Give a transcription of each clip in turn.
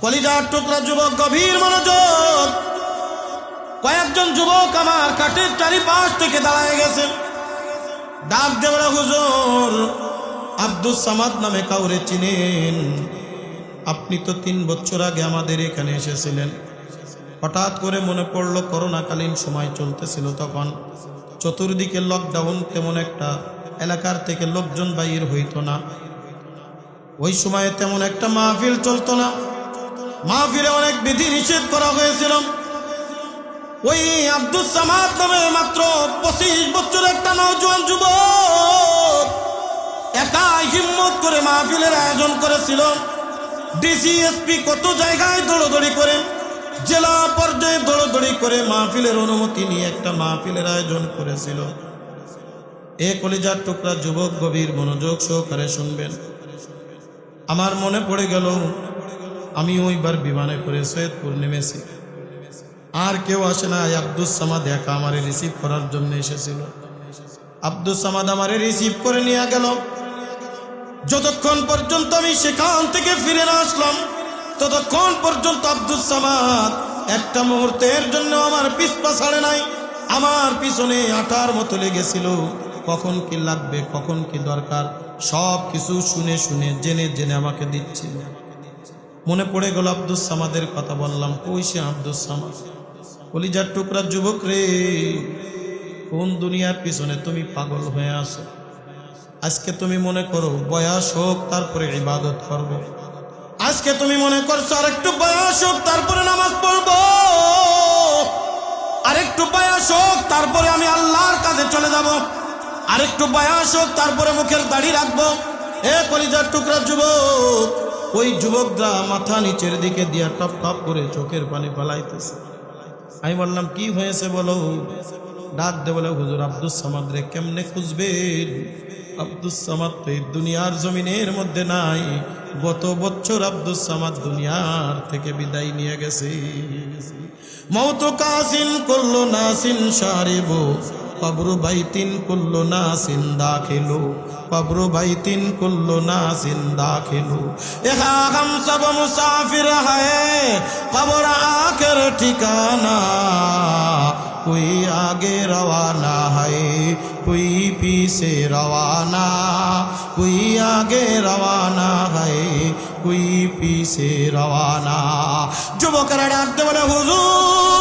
কলিজার টুকরা যুবক গভীর মনোযোগ। কয়েকজন যুবক আমার কাঠের চারিপাশ থেকে দাঁড়ায় গেছে। ডাক দেবরা হুজুর আব্দুল সামাদ নামে কাউরে চিনেন। আপনি তো তিন বছর আগে আমাদের এখানে এসেছিলেন। হঠাৎ করে মনে পড়ল করোনাকালীন সময় চলতেছিল তখন। চতুর্দিকে লকডাউন তেমন একটা এলাকার থেকে লোকজন বাইর হইতো না। ওই সময়ে তেমন একটা মাহফিল চলতো না। মাহফিলে অনেক বিধি নিষেধ করা হয়েছিল। ওই আব্দুল সামাদ নামে মাত্র পঁচিশ বছর একটা নওজোয়ান যুবক একাই হিম্মত করে মাহফিলের আয়োজন করেছিল। ডিসিএসপি কত জায়গায় দৌড়দৌড়ি করে, জেলা পর্যায়ে দৌড়দৌড়ি করে মাহফিলের অনুমতি নিয়ে একটা মাহফিলের আয়োজন করেছিল। এ কলিজার টুকরা যুবক গভীর মনোযোগ সহকারে শুনবেন। আমার মনে পড়ে গেল আমি ওইবার বিমানে করে সৈয়দপুর নেমেছি। আর কেউ আসে না, এই আব্দুল সামাদ একা আমারে রিসিভ করার জন্য এসেছিল। আব্দুল সামাদ আমারে রিসিভ করে নিয়ে গেল। যতক্ষণ পর্যন্ত আমি সেখান থেকে ফিরে না আসলাম, ততক্ষণ পর্যন্ত আব্দুল সামাদ একটা মুহূর্তের জন্য আমার পিছপা ছাড়ে নাই। আমার পিছনে আটার মতো লেগেছিল। কখন কি লাগবে, কখন কি দরকার সব কিছু শুনে শুনে, জেনে জেনে আমাকে দিচ্ছিল। মনে পড়ে গেল আব্দুল সামাদের কথা বললাম কই সে আব্দুল সামাদ। কলিজার টুকরা যুবক রে, কোন দুনিয়ার পিছনে তুমি পাগল হয়ে আসো আজকে তুমি মনে করো বয়স হোক, তারপরে ইবাদত করব। আজকে তুমি মনে করছ আরেকটু বয়স হোক, তারপরে নামাজ পড়ব। আরেকটু বয়স হোক, তারপরে আমি আল্লাহর কাছে চলে যাব। আরেকটু বয়স হোক, তারপরে মুখের দাড়ি রাখব। এ কলিজার টুকরা যুবক, ওই যুবকরা মাথা নিচের দিকে দিয়া টপ টপ করে চোখের পানি পালাইতেছে আমি বললাম, কি হয়েছে বলো? ডাক দে বলে, হুজুর আব্দুল সামাদ রে, কেমনে খুঁজবেন আব্দুল সামাদ তো এই দুনিয়ার জমিনের মধ্যে নাই, গত বছর আব্দুল সামাদ দুনিয়ার থেকে বিদায় নিয়ে গেছে। মৌত কাসিন করল নাসিন সারিব। কবরু বাইতিন করলো নাসিন দাখিলু কবরু বাইতিন করলো নাসিন দাখিলু এহা हम सब मुसाफिर है कब्र आखिर ठिकाना कोई आगे रवाना है कोई पीछे रवाना कोई आगे रवाना है कोई पीछे रवाना যুবকেরা ডাকতে বলে হুজুর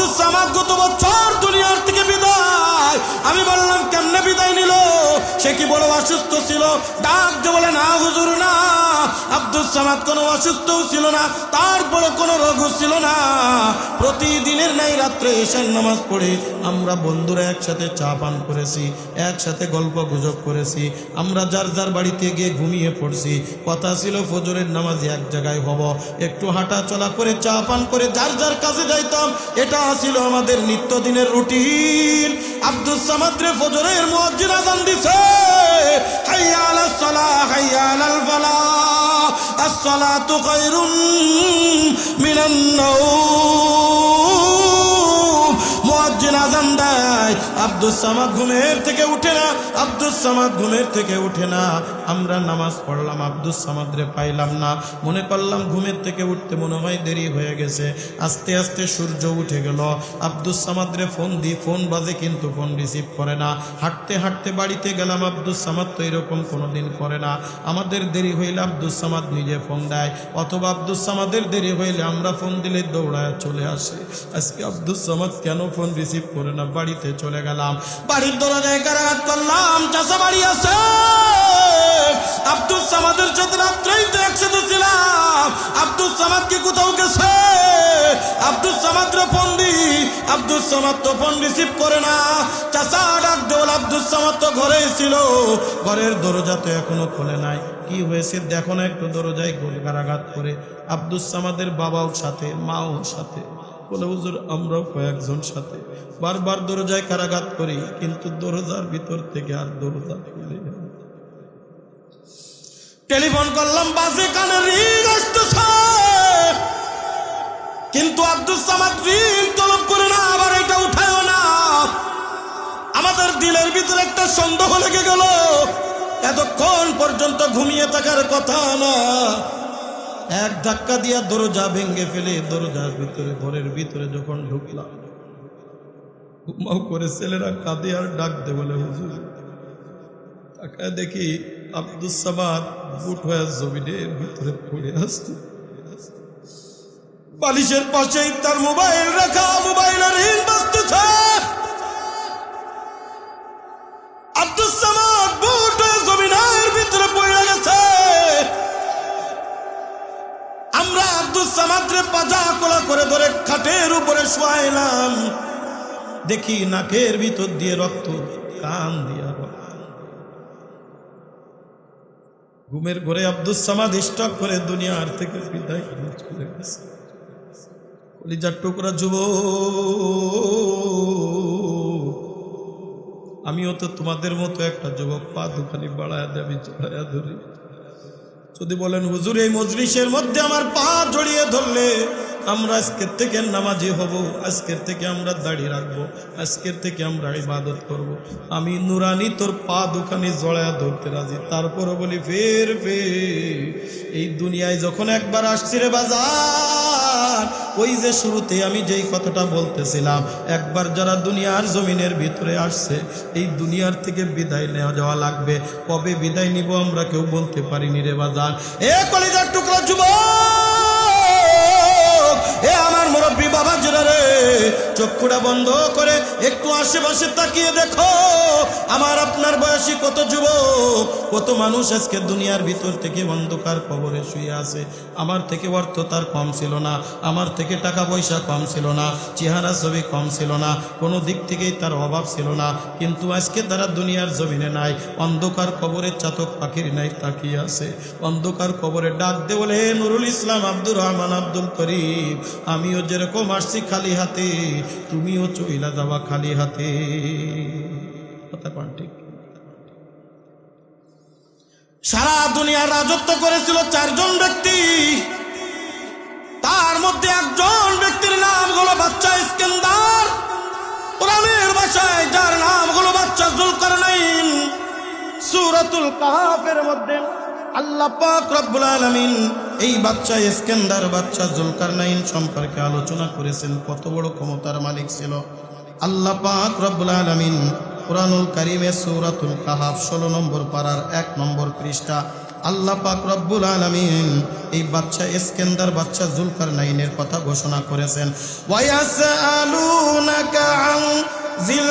আব্দুল সামাদ গত বছর দুনিয়ার থেকে বিদায়। আমি বললাম কেমনে বিদায়? সে কি বড় অসুস্থ ছিল? ডাক দিয়ে বলে, না, হুজুর, না। আব্দুল সামাদ কোনো অসুস্থও ছিল না তারপরে কোনো রোগও ছিল না। প্রতিদিনের নাই রাত্রে এসার নামাজ পড়ে আমরা বন্ধুরা একসাথে চা পান করেছি, একসাথে গল্প গুজব করেছি, আমরা যার যার বাড়িতে গিয়ে ঘুমিয়ে পড়ছি। কথা ছিল, ফজরের নামাজ এক জায়গায় হব, একটু হাঁটা চলা করে চা পান করে যার যার কাছে যাইতাম, এটা ছিল আমাদের নিত্যদিনের রুটিন। আব্দুল সামাদ্রে ফজরের মুয়াজ্জিন আজান দিছে। হাইয়া আলাস সালাহ হাইয়া আলাল ফালাহ আসসালাতু খায়রুম মিনান নাওম মুয়াজ্জিন আজান আব্দুল সামাদ ঘুমের থেকে উঠে না। আব্দুল সামাদ ঘুমের থেকে উঠে না। আমরা নামাজ পড়লাম আব্দুল সামাদ রে পাইলাম না। মনে করলাম ঘুমের থেকে উঠতে মনে হয় দেরি হয়ে গেছে। আস্তে আস্তে সূর্য উঠে গেল। আব্দুল সামাদ রে ফোন দিই ফোন বাজে কিন্তু ফোন রিসিভ করে না। হাঁটতে হাঁটতে বাড়িতে গেলাম আব্দুল সামাদ তো এরকম কোনোদিন করে না। আমাদের দেরি হইলে আব্দুল সামাদ নিজে ফোন দেয়। অথবা আব্দুল সামাদের দেরি হইলে আমরা ফোন দিলে দৌড়ায় চলে আসে। আজকে আব্দুল সামাদ কেন ফোন রিসিভ করে না? বাড়িতে চলে গেলাম। বাড়ির দরজায় কারাগাত করলাম চাষা বাড়ি আছে। আব্দুল সামাদের সাথে রাত্রেই তো একসাথে ছিলাম। আব্দুল সামাদ কি কোথাও গেছে? আব্দুল সামাদ দি আব্দুল সামাদ তো ফোন রিসিভ করে না। চাষা ডাক দেওয়াল আব্দুল সামাদ তো ঘরেই ছিল। ঘরের দরজা তো এখনও খোলে নাই। কি হয়েছে দেখো না একটু দরজায় গোল কারাঘাত করে। আব্দুল সামাদের বাবাও সাথে, মাও সাথে। বলে, হুজুর, আমরাও কয়েকজন সাথে বারবার দরজায় কারাঘাত করি, কিন্তু দরজার ভিতর থেকে আর দরজা খুলে টেলিফোন করলাম বাসে কানে রিং কিন্তু আব্দুল সামাদ রিং তলব করে না, আবার এটা উঠায়ও না। আমাদের দিলের ভিতরে একটা সন্দেহ লেগে গেল। এতক্ষণ পর্যন্ত ঘুমিয়ে থাকার কথা না। এক ধাক্কা দিয়া দরজা ভেঙে ফেলে দরজার ভিতরে, ঘরের ভিতরে যখন ঢুকলাম, ঘুমাও করে ছেলেরা কাঁদে আর ডাক দে বলে, হুজুর, তাকায় দেখি আব্দুল সামাদ বুট হয়ে জমিনের ভিতরে পড়ে আসতো বালিশের পাশেই তার মোবাইল রাখা, মোবাইলের রিং বাজতেছে সামাদরে পাজা কোলা করে ধরে খাটের উপরে শোয়াইলাম দেখি নাকের ভিতর দিয়ে রক্ত কান দিয়া ঘুমের ঘরে আব্দুল সামাদ স্টক করে দুনিয়ার থেকে বিদায় টুকরা যুব আমিও তো তোমাদের মতো একটা যুবক পা দুখানি বাড়ায় দেবি চড়াইয়া ধরি। যদি বলেন হুজুর এই মজলিসের মধ্যে আমার পা জড়িয়ে ধরলে আমরা আজকের থেকে নামাজি হব, আজকের থেকে আমরা দাড়ি রাখব, আজকের থেকে আমরা ইবাদত করব। আমি নুরানি তোর পা দোকানে জড়ায়া ধরতে রাজি। তারপরও বলি, ফের ফের। এই দুনিয়ায় যখন একবার আসছি রে বাজার, ওই যে শুরুতে আমি যেই কথাটা বলতেছিলাম, একবার যারা দুনিয়ার জমিনের ভিতরে আসছে, এই দুনিয়ার থেকে বিদায় নেওয়া যাওয়া লাগবে। কবে বিদায় নিব আমরা কেউ বলতে পারিনি রে বাজার। এ কলিজার টুকরা যুবক! বাবা রে, চক্ষুটা বন্ধ করে একটু আশেপাশে তাকিয়ে দেখো। আমার আপনার বয়সী কত যুবক, কত মানুষ আজকে দুনিয়ার ভিতর থেকে অন্ধকার কবরে শুয়ে আছে। আমার থেকে অর্থ তার কম ছিল না, আমার থেকে টাকা পয়সা কম ছিল না, চেহারা ছবি কম ছিল না, কোনো দিক থেকেই তার অভাব ছিল না। কিন্তু আজকে তারা দুনিয়ার জমিনে নাই, অন্ধকার কবরের চাতক পাখির নাই তাকিয়ে আছে। অন্ধকার কবরে ডাক দে বলে, "হে নুরুল ইসলাম আব্দুর রহমান আব্দুল করিম, আমিও যেরকম আসছি খালি হাতে, তুমিও চইলা যাওয়া খালি হাতে। কথা ঠিক। সারা দুনিয়ার রাজত্ব করেছিল চারজন ব্যক্তি। তার মধ্যে একজন ব্যক্তির নাম হলো বাচ্চা ইস্কেন্দার। কোরআনের ভাষায় যার নাম হলো বাচ্চা জুলকারনাইন। সূরাতুল কাহাফের মধ্যে আল্লাহ পাক রব্বুল আলামিন এই বাচ্চা ইস্কেন্দার বাচ্চা জুলকারনাইন সম্পর্কে আলোচনা করেছেন, কত বড় ক্ষমতার মালিক ছিল। আল্লাহ পাক রব্বুল আলামিন কোরআনুল কারিমে সূরাতুল কাহাফ ষোলো নম্বর পাড়ার এক নম্বর পৃষ্ঠা, আল্লাহ পাক রব্বুল আলামিন এই বাচ্চা ইস্কেন্দার বাচ্চা জুলকার নাইনের কথা ঘোষণা করেছেন। জিল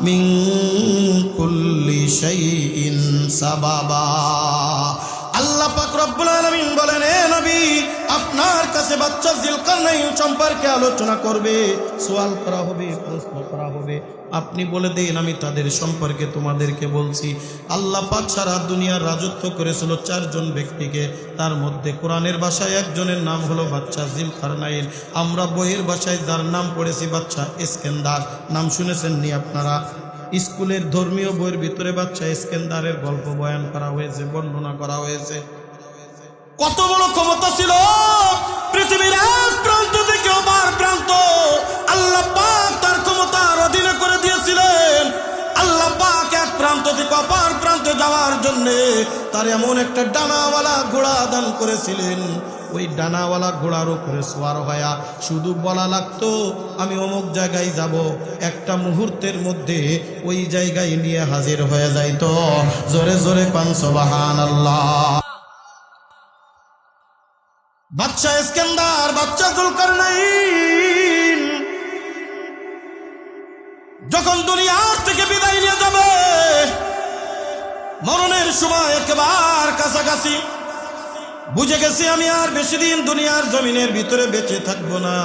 من كل شيء سببا আল্লাহ পাক রব্বুল আলামিন বলেন এ নবী আপনার কাছে বাচ্চা জিলকারনাইন সম্পর্কে আলোচনা করবে সওয়াল করা হবে প্রশ্ন করা হবে আপনি বলে দিন, আমি তাদের সম্পর্কে তোমাদেরকে বলছি। আল্লাহ পাক সারা দুনিয়ার রাজত্ব করেছিল চারজন ব্যক্তিকে। তার মধ্যে কোরআনের ভাষায় একজনের নাম হলো বাচ্চা জিল খারনাইন আমরা বইয়ের ভাষায় যার নাম পড়েছি বাচ্চা ইস্কেন্দার। নাম শুনেছেন নি আপনারা? স্কুলের ধর্মীয় বইয়ের ভিতরে বাচ্চা ইস্কেন্দারের গল্প বয়ান করা হয়েছে, বর্ণনা করা হয়েছে। কত বড় ক্ষমতা ছিল? পৃথিবীর যাওয়ার জন্য তার এমন একটা ডানাওয়ালা ঘোড়া দান করেছিলেন। ওই ডানাওয়ালা ঘোড়ার উপরে সোয়ার হয়া শুধু বলা লাগতো, আমি অমুক জায়গায় যাব, একটা মুহূর্তের মধ্যে ওই জায়গায় নিয়ে হাজির হয়ে যাইতো জোরে জোরে পাঁচবাহান আল্লাহ বাচ্চা ইস্কেন্দার বাচ্চা জুলকার যখন দুনিয়ার থেকে বিদায় নিয়ে যাবে মরণের সময় একেবার কাছাকাছি। বুঝে গেছি আমি আর বেশি দিন দুনিয়ার জমিনের ভিতরে বেঁচে থাকব না।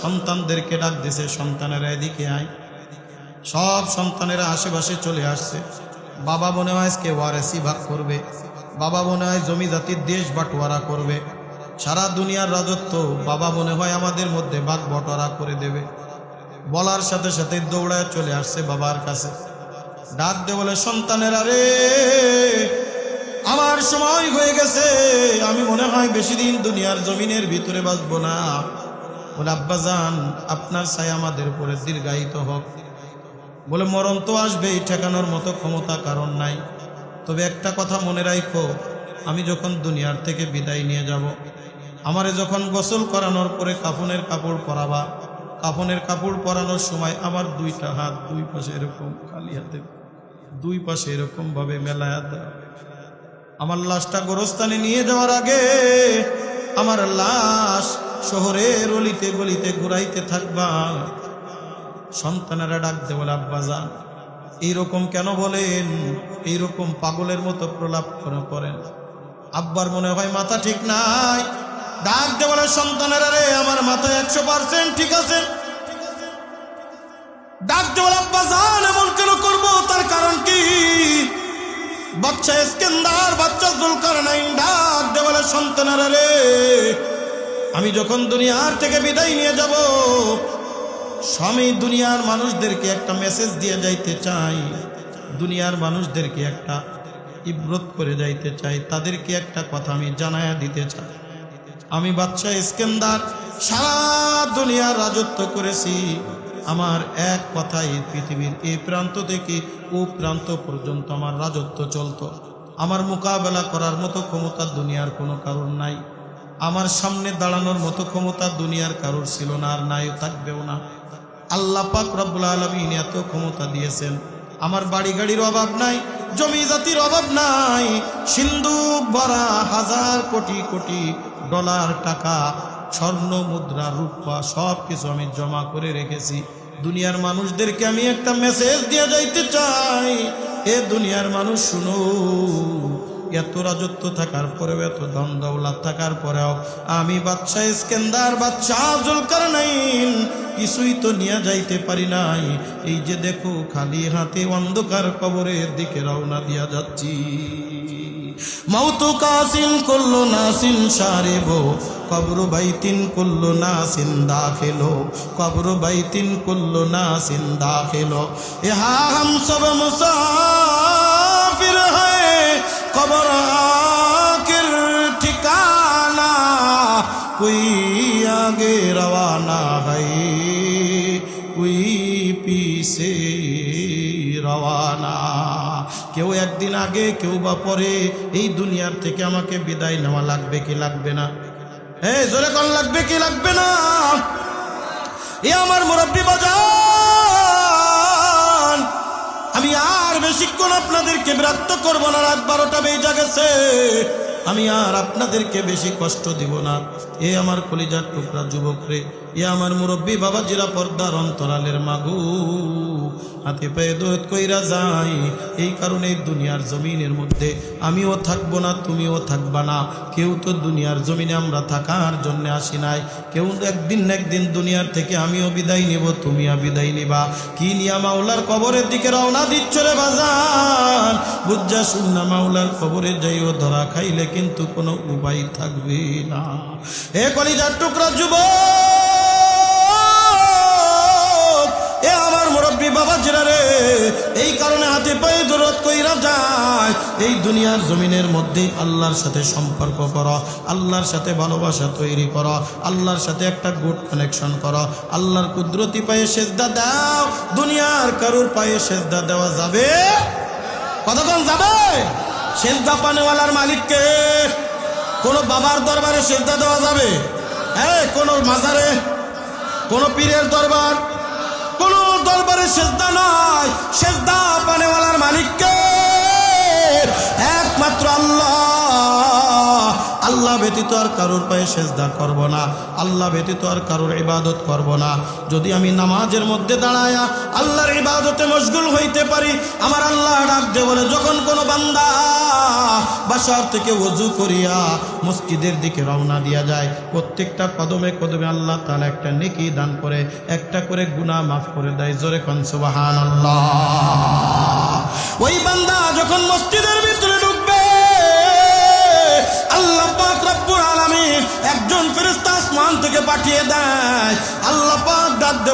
সন্তানদেরকে ডাক দিছে, সন্তানেরা এদিকে আয়। সব সন্তানেরা আশেপাশে চলে আসছে। বাবা মনে হয় আজকে ওয়ারেসি ভাগ করবে। বাবা মনে হয় জমি জাতির দেশ বাটোয়ারা করবে। সারা দুনিয়ার রাজত্ব বাবা মনে হয় আমাদের মধ্যে বাঘ বটরা করে দেবে। বলার সাথে সাথে দৌড়ায় চলে আসছে বাবার কাছে। ডাক দে বলে, সন্তানের আরে আমার সময় হয়ে গেছে। আমি মনে হয় বেশি দিন দুনিয়ার জমিনের ভিতরে বাঁচবো না। বলে আব্বাজান আপনার ছাই আমাদের উপরে দীর্ঘায়িত হোক। বলে, মরণ তো আসবেই, ঠেকানোর মতো ক্ষমতা কারণ নাই। তবে একটা কথা মনে রাখো আমি যখন দুনিয়ার থেকে বিদায় নিয়ে যাব, আমারে যখন গোসল করানোর পরে কাফনের কাপড় পরাবা, কাফনের কাপড় পরানোর সময় আমার দুইটা হাত দুই পাশে এরকম খালি হাতে দুই পাশে এরকম ভাবে মেলায় দেওয়া আমার লাশটা গোরস্থানে নিয়ে যাওয়ার আগে আমার লাশ শহরের অলিতে গলিতে ঘুরাইতে থাকবা। সন্তানেরা ডাক ডাকতে বলে আব্বাজান এইরকম কেন বলেন? এইরকম পাগলের মতো প্রলাপ করে করেন? আব্বার মনে হয় মাথা ঠিক নাই। ডাক দে বলে, সন্তানেরা রে, আমার মাথা একশো পার্সেন্ট ঠিক আছে। ডাক দে বলে এমন কেন করব? তার কারণ কি? বাচ্চা ইস্কেন্দার বাচ্চা জুলকার নাইন ডাক দে বলে সন্তানেরা রে, আমি যখন দুনিয়ার থেকে বিদায় নিয়ে যাব, স্বামী দুনিয়ার মানুষদেরকে একটা মেসেজ দিয়ে যাইতে চাই, দুনিয়ার মানুষদেরকে একটা ইব্রত করে যাইতে চাই, তাদেরকে একটা কথা আমি জানায়া দিতে চাই। আমি বাচ্চা ইস্কেন্দার সারা দুনিয়ার রাজত্ব করেছি। আমার এক এই পৃথিবীর এই প্রান্ত থেকে ও প্রান্ত পর্যন্ত আমার রাজত্ব চলত। আমার মোকাবেলা করার মতো ক্ষমতা দুনিয়ার কোনো কারণ নাই। আমার সামনে দাঁড়ানোর মতো ক্ষমতা দুনিয়ার কারোর ছিল না আর নাই, থাকবেও না। আল্লাহ পাক রব্বুল আলমিন এত ক্ষমতা দিয়েছেন। আমার বাড়ি গাড়ির অভাব নাই, জমি জাতির অভাব নাই। সিন্ধু ভরা হাজার কোটি কোটি ডলার টাকা স্বর্ণ, মুদ্রা, রূপা সব কিছু আমি জমা করে রেখেছি। দুনিয়ার মানুষদেরকে আমি একটা মেসেজ দিয়ে যাইতে চাই। এ দুনিয়ার মানুষ, শুনো, এত রাজত্ব থাকার পরেও, এত ধন দৌলত থাকার পরেও, আমি বাচ্চা ইস্কেন্দার বাচ্চা জলকার নাইন কিছুই তো নিয়ে যাইতে পারি নাই। এই যে দেখো, খালি হাতে অন্ধকার কবরের দিকে রওনা দিয়া যাচ্ছি। মৌতু কাসিন করল নাসিন সারেব কবর বাইতিন করল নাসিন দাখিলো। কবর বাইতিন করল নাসিন দাখিলো। ইহা হাম সব মুসাফির হয় কবর আখির ঠিকানা কুই আগে রওয়ানা হয় কুই পিছে রওয়ানা। কেউ একদিন আগে, কেউ বা পরে, এই দুনিয়ার থেকে আমাকে বিদায় নেওয়া লাগবে কি লাগবে না? হ্যাঁ জোরে কল লাগবে কি লাগবে না? এ আমার মুরব্বী বাজান, আমি আর বেশিক্ষণ আপনাদেরকে বিরক্ত করব না, রাত বারোটা বেজা গেছে। আমি আর আপনাদেরকে বেশি কষ্ট দিব না। এ আমার কলিজার টুকরা যুবক রে, এ আমার মুরব্বী বাবা জিরা পর্দার অন্তরালের মাগু। হাতে পায়ে দোধ কইরা যাই এই কারণে দুনিয়ার জমিনের মধ্যে আমিও থাকব না, তুমিও থাকবা না। কেউ তো দুনিয়ার জমিনে আমরা থাকার জন্য আসি নাই। কেউ একদিন একদিন দুনিয়ার থেকে আমিও বিদায় নিব, তুমিও বিদায় নিবা। কি নিয়া মাওলার কবরের দিকে রওনা দিচ্ছ রে বাজার? বুঝা শুননা মাওলার কবরে যাইও, ধরা খাইলে কিন্তু কোনো উপায় থাকবে না। এ কলিজার টুকরা যুবক! বাবা জিরা রে। এই কারণে হাতে পায়ে দরদ কইরা যায়। এই দুনিয়ার জমিনের মধ্যে আল্লাহর সাথে সম্পর্ক করো, আল্লাহর সাথে ভালোবাসা তৈরি করো, আল্লাহর সাথে একটা গুড কানেকশন করো। আল্লাহর কুদরতি পায়ে সেজদা দাও, দুনিয়ার কারুর পায়ে সেজদা দেওয়া যাবে? কতক্ষণ যাবে? সেজদা পানেওয়ালার মালিককে কোন বাবার দরবারে সেজদা দেওয়া যাবে? হ্যাঁ কোন মাজারে, কোন পীরের দরবার দরবারে সেজদা নয় সেজদা পানেওয়ালার মালিককে। একমাত্র আল্লাহ। আল্লাহ ব্যতীত আর কারোর পায়ে সেজদা করব না। আল্লাহ ব্যতীত আর কারোর ইবাদত করব না। যদি আমি নামাজের মধ্যে দাঁড়ায়া আল্লাহর ইবাদতে মশগুল হইতে পারি, আমার আল্লাহ ডাক দে বলে, যখন কোনো বান্দা বাসার থেকে ওযু করিয়া মসজিদের দিকে রওনা দিয়া যায়, প্রত্যেকটা কদমে কদমে আল্লাহ তাআলা একটা নেকি দান করে, একটা করে গুনাহ মাফ করে দেয়। জোরে কন, সুবহানাল্লাহ। ওই বান্দা যখন মসজিদের ভিতরে ঢুকবে, আল্লাহ পাক রব্বুল আলামিন এক থেকে পাঠিয়ে দেয়। আল্লাহ পাক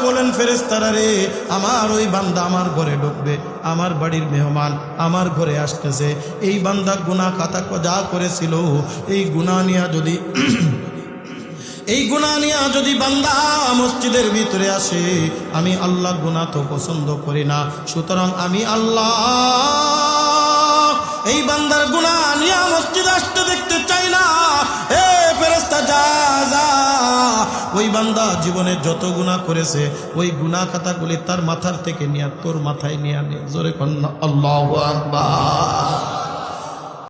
বলেন ফেরেস্তারা রে, আমার ওই বান্দা আমার ঘরে ঢুকবে, আমার বাড়ির মেহমান আমার ঘরে আসতেছে। এই বান্দা গুনাহ খাতা যা করেছিল, এই গুনাহ নিয়া যদি এই গুণা নিয়া যদি বান্দা মসজিদের ভিতরে আসে, আমি আল্লাহ গুণা তো পছন্দ করি না। সুতরাং আমি আল্লাহ এই বান্দার গুণা নিয়া মসজিদ আসতে দেখতে চাই না। হে ফেরেস্তা যা যা। ওই বান্দা জীবনে যত গুণা করেছে, ওই গুণা খাতাগুলি তার মাথার থেকে নিয়ে, তোর মাথায় নিয়ে আনে জোরে কন্যা, আল্লাহ আকবার।